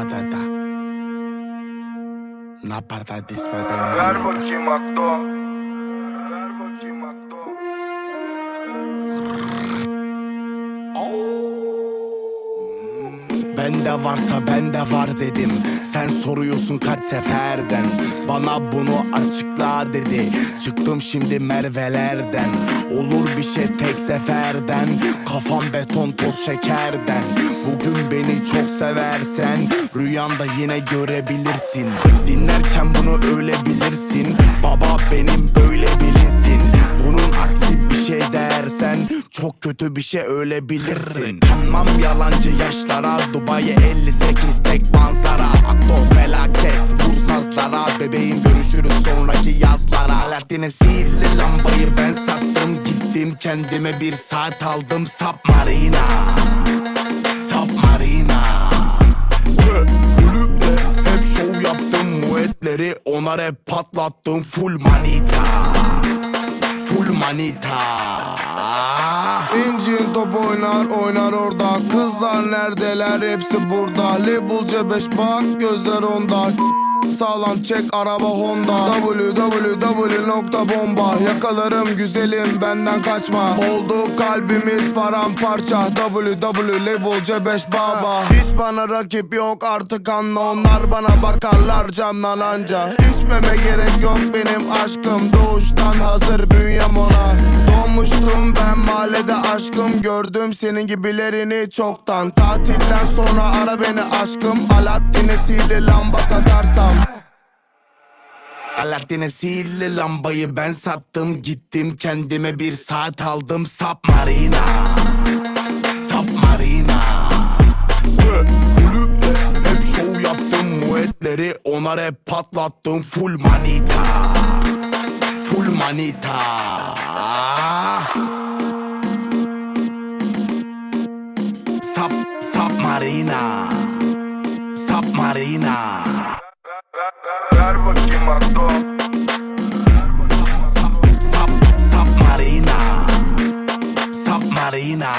πατέτα Να πάρτα τις πατέναντα Γάργο κυματώ Γάργο κυματώ Bende varsa bende var dedim. Sen soruyorsun kaç seferden? Bana bunu açıkla dedi. Çıktım şimdi mervelerden. Olur bir şey tek seferden. Kafam beton toz şekerden. Bugün beni çok seversen Rüyanda yine görebilirsin. Dinlerken bunu öyle bilirsin. Baba benim böyle bilinsin. Bunun aksi bir şey dersen Çok kötü bir şey öyle bilirsin. Kanmam yalancı yaşlara Bebeğim görüşürüz sonraki yazlara. Alaaddin'e sihirli lambayı ben sattım. Gittim kendime bir saat aldım. Submarina Submarina Kulüpte hep şov yaptım. Muetleri Ona rap patlattım. Full manita. Full manita. İncin top oynar oynar orada. Kızlar neredeler? Hepsi burada. Label beş bak gözler onda Sağlam çek araba Honda. Www nokta bomba. Yakalarım güzelim benden kaçma. Oldu kalbimiz paramparça. Www label C5 baba. Hiç bana rakip yok artık anla. Onlar bana bakarlar camdan anca. İçmeme gerek yok benim aşkım. Doğuştan hazır bünyem ona. Doğmuştum aşkım Gördüm senin gibilerini çoktan. Tatilden sonra ara beni aşkım. Alaaddin'e sihirli lamba satarsam. Alaaddin'e sihirli lambayı ben sattım. Gittim kendime bir saat aldım. Submarina Submarina Kulüpte hep şov yaptım. Muetleri Ona rap patlattım. Full manita. Full manita Marina Submarina Ver bakayım Akdo Submarina Submarina